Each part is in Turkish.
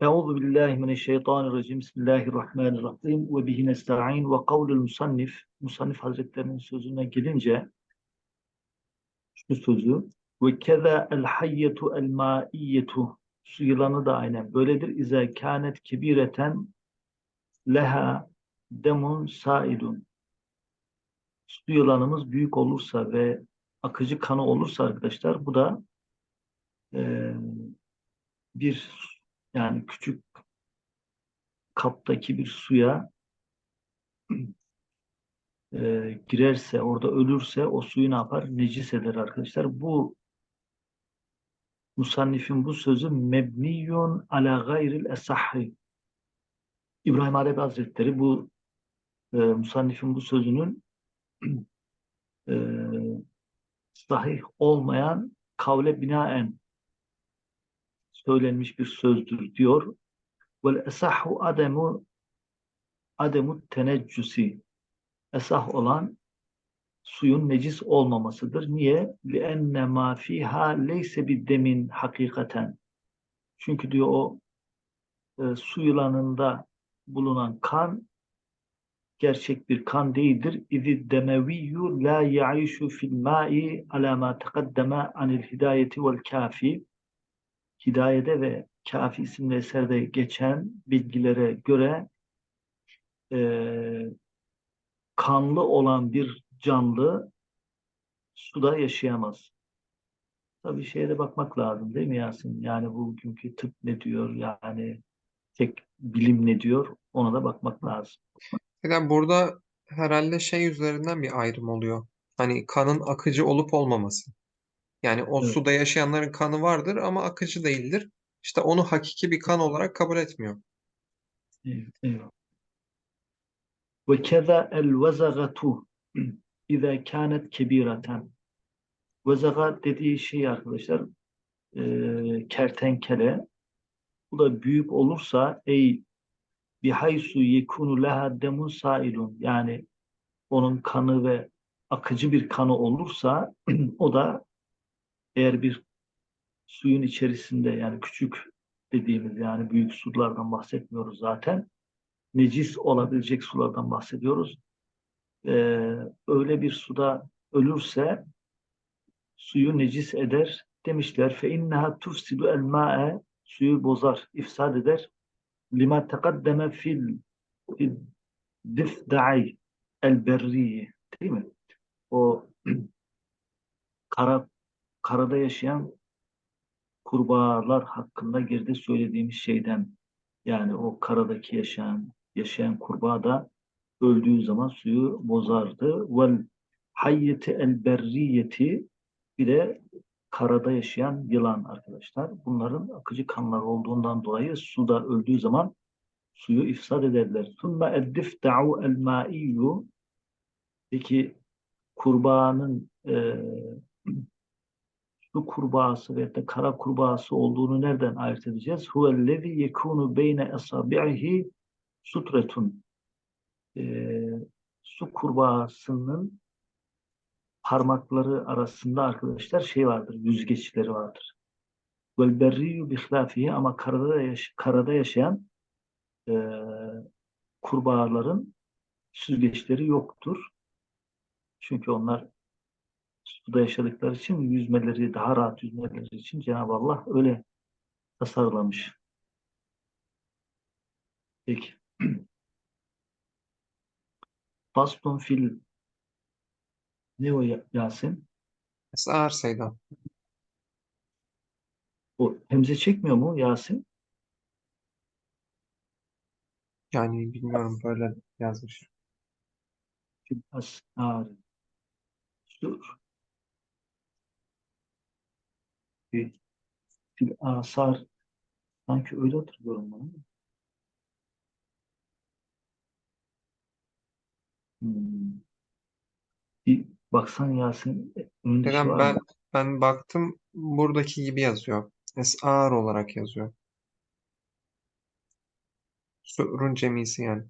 Euzu billahi mineşşeytanirracim. Bismillahirrahmanirrahim. Ve bihi nesta'in ve kavlul musannif. Musannif Hazretlerinin sözüne gelince şu sözü ve keza el hayyetu el maiyetu su yılanı da aynen böyledir. İza kânet kebireten leha demun saidun. Su yılanımız büyük olursa ve akıcı kanı olursa arkadaşlar bu da e, bir yani küçük kaptaki bir suya e, girerse, orada ölürse o suyu ne yapar? Necis eder arkadaşlar. Bu Musannif'in bu sözü mebniyun ala gayril esahhi. İbrahim Alevi Hazretleri bu e, Musannif'in bu sözünün e, sahih olmayan kavle binaen söylenmiş bir sözdür diyor. Vel esahhu ademu ademu teneccüsi. Esah olan suyun necis olmamasıdır. Niye? لِأَنَّ مَا فِيهَا لَيْسَ بِدَّمٍ hakikaten. Çünkü diyor o e, su yılanında bulunan kan gerçek bir kan değildir. İzi demeviyyu la yaişu fil ma'i ala ma taqaddama anil hidayeti vel kafi. Hidayede ve Kafi isimli eserde geçen bilgilere göre e, kanlı olan bir canlı suda yaşayamaz. Tabii şeye de bakmak lazım değil mi Yasin? Yani bugünkü tıp ne diyor? Yani tek bilim ne diyor? Ona da bakmak lazım. Yani burada herhalde şey üzerinden bir ayrım oluyor. Hani kanın akıcı olup olmaması. Yani o Evet. suda yaşayanların kanı vardır ama akıcı değildir. İşte onu hakiki bir kan olarak kabul etmiyor. Evet. Ve keza el vezagatu İza kânet kebireten. Vezaga dediği şey arkadaşlar e, kertenkele. Bu da büyük olursa ey bihaysu yekunu leha demun sailun yani onun kanı ve akıcı bir kanı olursa o da eğer bir suyun içerisinde yani küçük dediğimiz yani büyük sulardan bahsetmiyoruz zaten. Necis olabilecek sulardan bahsediyoruz. Ee, öyle bir suda ölürse suyu necis eder demişler. Fe inneha tufsidu el ma'e suyu bozar, ifsad eder. Lima tekaddeme fil difda'i el berriyi değil mi? O kara karada yaşayan kurbağalar hakkında geride söylediğimiz şeyden yani o karadaki yaşayan yaşayan kurbağa da öldüğü zaman suyu bozardı. Vel hayyeti el berriyeti bir de karada yaşayan yılan arkadaşlar. Bunların akıcı kanlar olduğundan dolayı suda öldüğü zaman suyu ifsad ederler. Sümme eddifda'u el ma'iyyu Peki kurbağanın e, su kurbağası ve de kara kurbağası olduğunu nereden ayırt edeceğiz? Huvellezî yekûnu beyne esabi'ihi sutretun. E, su kurbağasının parmakları arasında arkadaşlar şey vardır, yüzgeçleri vardır. Vel berriyyü bihlâfihi ama karada, yaş karada yaşayan e, kurbağaların süzgeçleri yoktur. Çünkü onlar suda yaşadıkları için yüzmeleri, daha rahat yüzmeleri için Cenab-ı Allah öyle tasarlamış. Peki. Faston fil ne o Yasin? Esar Seydan. O hemze çekmiyor mu Yasin? Yani bilmiyorum böyle yazmış. Fil asar. Dur. Fil, fil asar. Sanki öyle hatırlıyorum bunu. Hmm. Bir baksan Yasin önünde şey var ben mı? ben baktım buradaki gibi yazıyor. Esar olarak yazıyor. Su'run cemisi yani.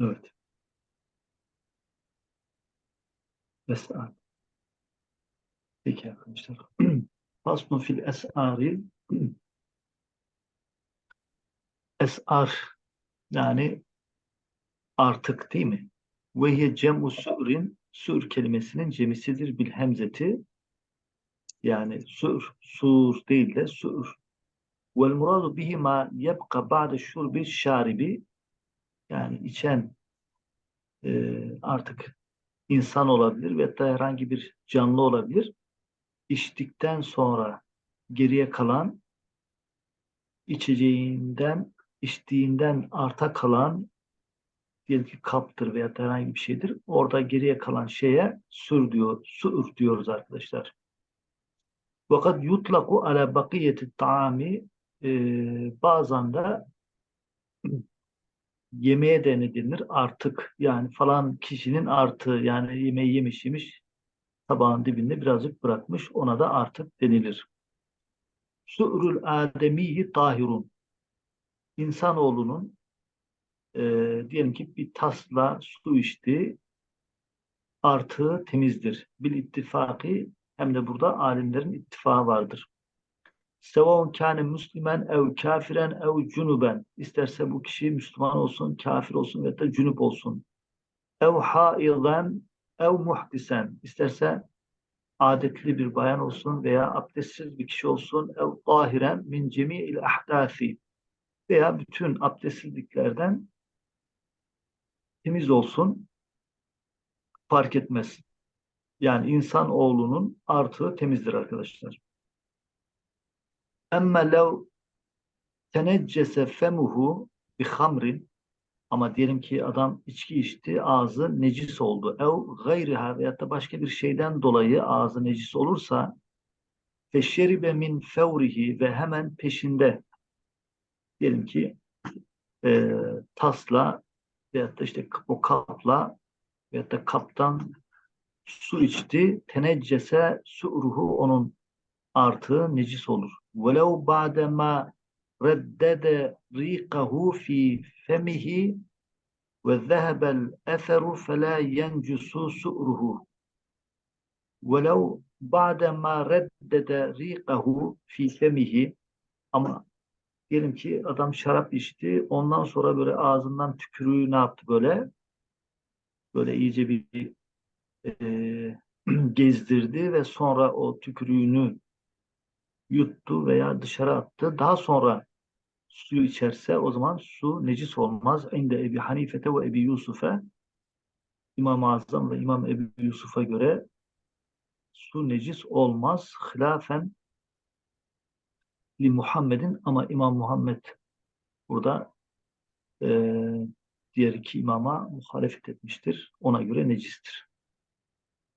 Evet. Esar. Peki arkadaşlar. Faslun fil es'ari es'ar yani artık değil mi? Ve hiye cem'u su'rin sur kelimesinin cemisidir bil hemzeti yani sur, sur değil de sur. Vel muradu bihi ma yebka ba'de şurbi şaribi yani içen e, artık insan olabilir ve da herhangi bir canlı olabilir. İçtikten sonra geriye kalan içeceğinden, içtiğinden arta kalan diyelim ki kaptır veya herhangi bir şeydir. Orada geriye kalan şeye sür diyor, sur diyoruz arkadaşlar. Fakat yutlaku ala bakiyeti taami bazen de yemeğe de ne denir? Artık yani falan kişinin artığı yani yemeği yemiş yemiş tabağın dibinde birazcık bırakmış ona da artık denilir. Su'rul ademiyyi tahirun. İnsanoğlunun e, diyelim ki bir tasla su içti artığı temizdir. Bil ittifaki hem de burada alimlerin ittifakı vardır. Sevavun kâne müslimen ev kafiren ev cunuben. İsterse bu kişi Müslüman olsun, kafir olsun ve da cünüp olsun. Ev haizen ev muhdisen. İsterse adetli bir bayan olsun veya abdestsiz bir kişi olsun. Ev tahiren min cemi'il ahdâfi. Veya bütün abdestsizliklerden temiz olsun. Fark etmez. Yani insan oğlunun artığı temizdir arkadaşlar. Emme lev teneccese femuhu bi hamrin ama diyelim ki adam içki içti, ağzı necis oldu. Ev gayriha veyahut da başka bir şeyden dolayı ağzı necis olursa feşeribe min fevrihi ve hemen peşinde diyelim ki e, tasla veyahut da işte o kapla veyahut da kaptan su içti. Teneccese su'ruhu onun artığı necis olur. وَلَوْ بَعْدَمَا رَدَّدَ رِيقَهُ فِي فَمِهِ وَذَهَبَ الْأَثَرُ فَلَا يَنْجُسُ سُؤْرُهُ وَلَوْ بَعْدَمَا رَدَّدَ رِيقَهُ فِي فَمِهِ Ama diyelim ki adam şarap içti, ondan sonra böyle ağzından tükürüğü ne yaptı böyle? Böyle iyice bir e, gezdirdi ve sonra o tükürüğünü yuttu veya dışarı attı. Daha sonra suyu içerse o zaman su necis olmaz. İnde Ebi Hanifete ve Ebi Yusuf'e İmam-ı Azam ve İmam Ebi Yusuf'a göre su necis olmaz. Hilafen li Muhammed'in ama İmam Muhammed burada e, diğer iki imama muhalefet etmiştir. Ona göre necistir.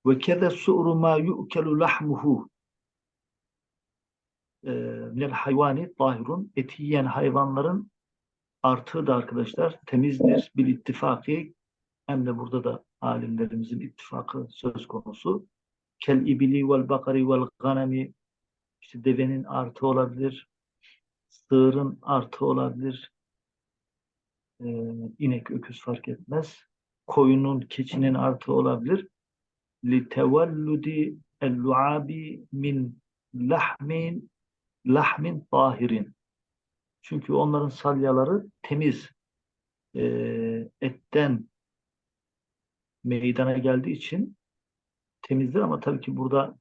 Ve kede su'ru ma yu'kelu lahmuhu minel hayvani tahirun eti yiyen hayvanların artığı da arkadaşlar temizdir. Bir ittifaki hem de burada da alimlerimizin ittifakı söz konusu. Kel ibili vel bakari vel ganemi işte devenin artı olabilir. Sığırın artı olabilir. Ee, inek, öküz fark etmez. Koyunun, keçinin artı olabilir. Li tevelludi el-lu'abi min lahmin lahmin tahirin. Çünkü onların salyaları temiz e, etten meydana geldiği için temizdir ama tabii ki burada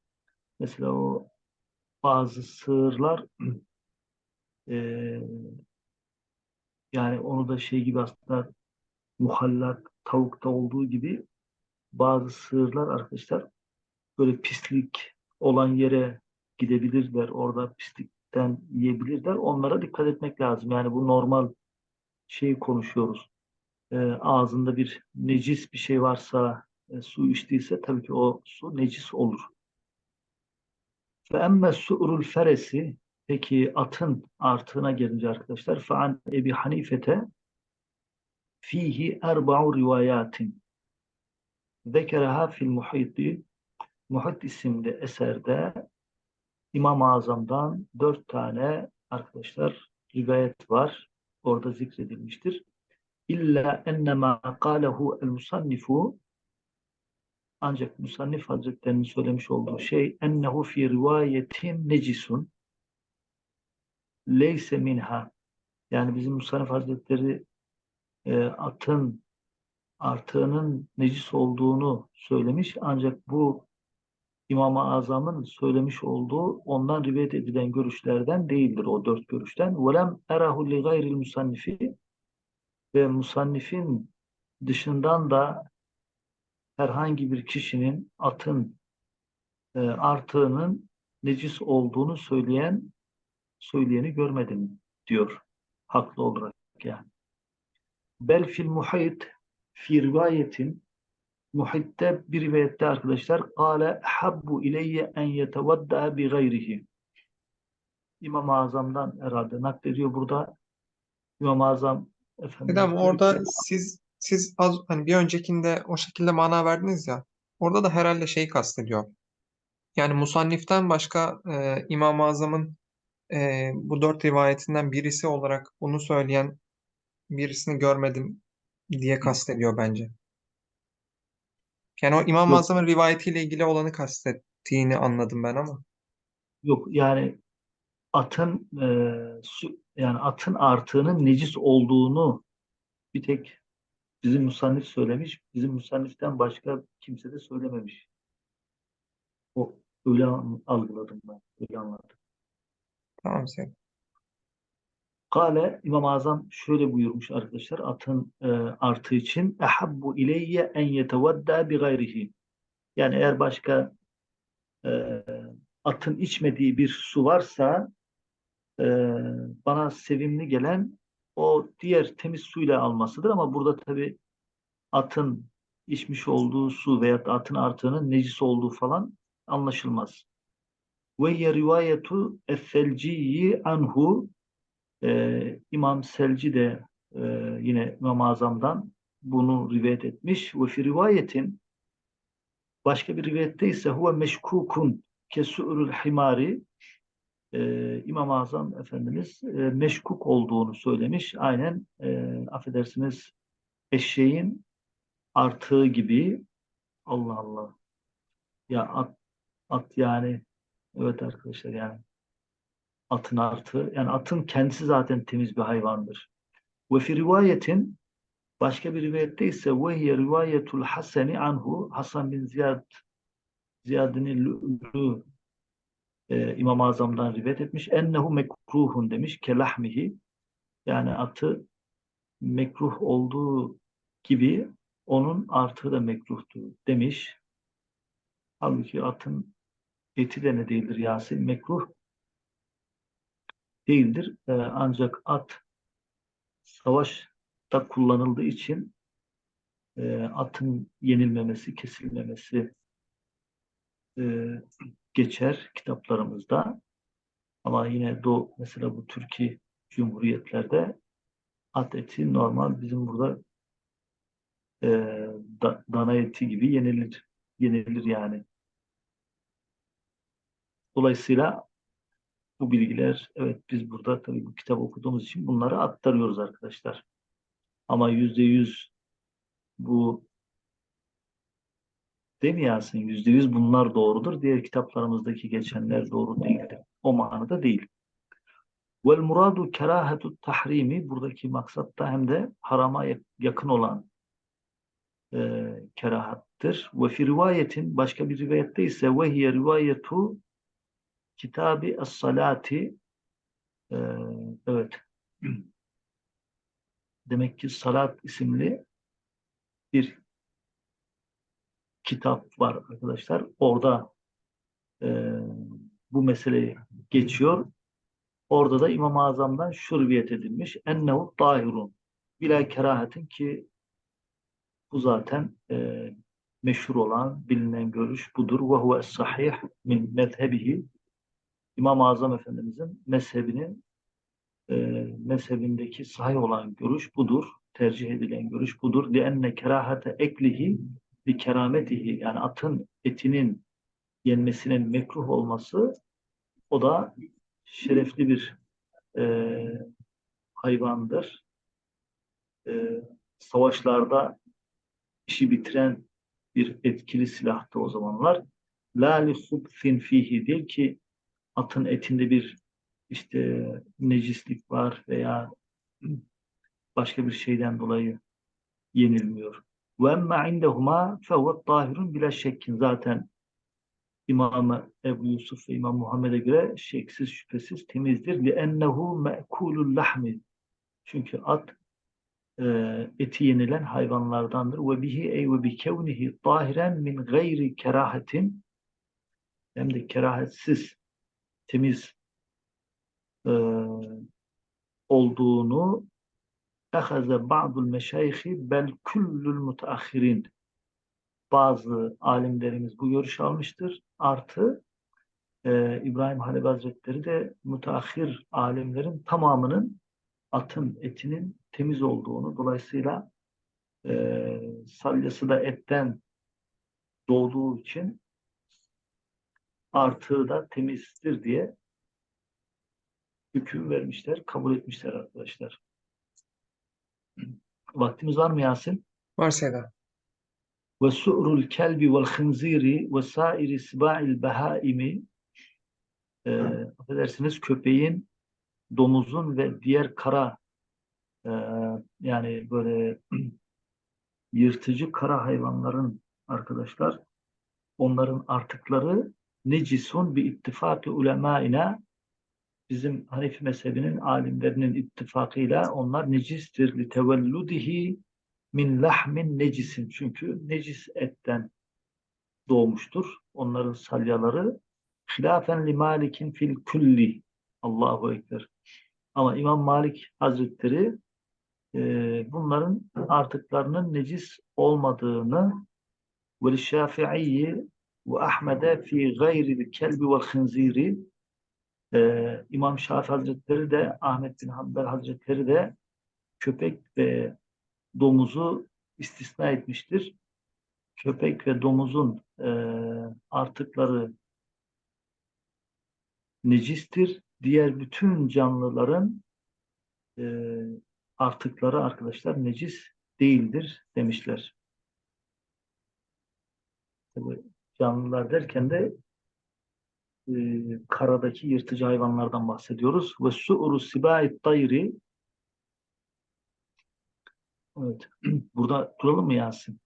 mesela o bazı sığırlar e, yani onu da şey gibi aslında muhallak tavukta olduğu gibi bazı sığırlar arkadaşlar böyle pislik olan yere gidebilirler. Orada pislikten yiyebilirler. Onlara dikkat etmek lazım. Yani bu normal şeyi konuşuyoruz. E, ağzında bir necis bir şey varsa e, su içtiyse tabii ki o su necis olur. Fe emme su'rul feresi peki atın artığına gelince arkadaşlar fe'an Ebi Hanifete fihi erba'u rivayatin zekereha fil muhiti Muhit isimli eserde İmam-ı Azam'dan dört tane arkadaşlar rivayet var. Orada zikredilmiştir. İlla ennema kâlehu el musannifu ancak Musannif Hazretleri'nin söylemiş olduğu şey ennehu fi rivayetin necisun leyse minha yani bizim Musannif Hazretleri e, atın artığının necis olduğunu söylemiş ancak bu İmam-ı Azam'ın söylemiş olduğu ondan rivayet edilen görüşlerden değildir o dört görüşten. Erahu li gayril musannifi ve musannifin dışından da herhangi bir kişinin atın e, artığının necis olduğunu söyleyen söyleyeni görmedim diyor haklı olarak yani. Bel fil muhit fi rivayetin muhitte bir rivayette arkadaşlar kâle habbu ileyye en yetevadda bi gayrihi İmam-ı Azam'dan herhalde naklediyor burada İmam-ı Azam Efendimiz Dedem orada ki, siz siz az hani bir öncekinde o şekilde mana verdiniz ya. Orada da herhalde şeyi kastediyor. Yani Musannif'ten başka e, İmam-ı Azam'ın e, bu dört rivayetinden birisi olarak bunu söyleyen birisini görmedim diye kastediyor bence. Yani o İmam-ı Yok. Azam'ın rivayetiyle ilgili olanı kastettiğini anladım ben ama. Yok yani atın e, su, yani atın artığının necis olduğunu bir tek bizim musannif söylemiş. Bizim musanniften başka kimse de söylememiş. O öyle an- algıladım ben. Öyle anladım. Tamam sen. Kale İmam-ı Azam şöyle buyurmuş arkadaşlar atın e, artığı için ehabbu ileyye en yetevadda bi gayrihi. Yani eğer başka e, atın içmediği bir su varsa e, bana sevimli gelen o diğer temiz suyla almasıdır ama burada tabi atın içmiş olduğu su veya atın artığının necis olduğu falan anlaşılmaz. Ve ye rivayetu es-selciyi anhu e, İmam Selci de e, yine İmam-ı Azam'dan bunu rivayet etmiş. Ve fi rivayetin başka bir rivayette ise huve meşkukun kesu'rul himari. E, İmam-ı Azam Efendimiz e, meşkuk olduğunu söylemiş. Aynen e, affedersiniz eşeğin artığı gibi. Allah Allah. Ya at, at yani. Evet arkadaşlar yani atın artığı yani atın kendisi zaten temiz bir hayvandır. Ve fi rivayetin başka bir rivayette ise ve hiye rivayetul haseni anhu Hasan bin Ziyad Ziyad'ın Lü'lü e, İmam-ı Azam'dan rivayet etmiş. Ennehu mekruhun demiş kelahmihi yani atı mekruh olduğu gibi onun artığı da mekruhtur demiş. Halbuki atın eti de ne değildir Yasin? Mekruh değildir. E, ancak at savaşta kullanıldığı için e, atın yenilmemesi, kesilmemesi e, geçer kitaplarımızda. Ama yine do mesela bu Türkiye Cumhuriyetlerde at eti normal bizim burada e, da- dana eti gibi yenilir. Yenilir yani. Dolayısıyla bu bilgiler evet biz burada tabii bu kitap okuduğumuz için bunları aktarıyoruz arkadaşlar. Ama yüzde yüz bu değil mi Yasin? Yüzde yüz bunlar doğrudur. Diğer kitaplarımızdaki geçenler doğru değildir. O manada değil. Vel muradu kerahetu tahrimi buradaki maksatta hem de harama yakın olan e, kerahattır. Ve fi rivayetin başka bir rivayette ise ve hiye rivayetu kitabı es-salati e, evet demek ki salat isimli bir kitap var arkadaşlar. Orada e, bu mesele geçiyor. Orada da İmam-ı Azam'dan şu rivayet edilmiş. Ennehu tahirun. Bila kerahetin ki bu zaten e, meşhur olan, bilinen görüş budur. Ve huve sahih min mezhebihi. İmam-ı Azam Efendimizin mezhebinin e, mezhebindeki sahih olan görüş budur. Tercih edilen görüş budur. Dienne kerahate eklihi bir kerametihi yani atın etinin yenmesinin mekruh olması o da şerefli bir e, hayvandır. E, savaşlarda işi bitiren bir etkili silahtı o zamanlar. La li hubfin fihi değil ki atın etinde bir işte necislik var veya başka bir şeyden dolayı yenilmiyor. Ve emme indehuma fehuve tahirun bile şekkin. Zaten İmam Ebu Yusuf ve İmam Muhammed'e göre şeksiz şüphesiz temizdir. Li ennehu me'kulul lahmi. Çünkü at e, eti yenilen hayvanlardandır. Ve bihi ey ve bi kevnihi tahiren min gayri kerahatin hem de kerahatsiz temiz e, olduğunu ehaze ba'dul meşayhi bel kullul mutaakhirin bazı alimlerimiz bu görüş almıştır. Artı e, İbrahim Halebi Hazretleri de müteahhir alimlerin tamamının atın etinin temiz olduğunu dolayısıyla e, salyası da etten doğduğu için artığı da temizdir diye hüküm vermişler, kabul etmişler arkadaşlar. Vaktimiz var mı Yasin? Var Seyda. ve su'rul kelbi vel hınziri ve sairi siba'il behaimi e, affedersiniz köpeğin, domuzun ve diğer kara e, yani böyle yırtıcı kara hayvanların arkadaşlar onların artıkları necisun bir ittifakı ulemaina bizim Hanefi mezhebinin alimlerinin ittifakıyla onlar necistir li tevelludihi min lahmin necisin. Çünkü necis etten doğmuştur. Onların salyaları hilafen li malikin fil kulli. Allahu Ekber. Ama İmam Malik Hazretleri e, bunların artıklarının necis olmadığını ve Şafii'yi ve Ahmed'e fi gayril kelbi vel hınziri e, İmam Şafii Hazretleri de Ahmet bin Hanbel Hazretleri de köpek ve domuzu istisna etmiştir. Köpek ve domuzun e, artıkları necistir. Diğer bütün canlıların e, artıkları arkadaşlar necis değildir demişler. Canlılar derken de e, karadaki yırtıcı hayvanlardan bahsediyoruz. Ve su'ru sibâit tayri Evet. Burada duralım mı Yasin?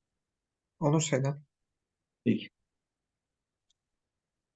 Olur Seyda. Peki.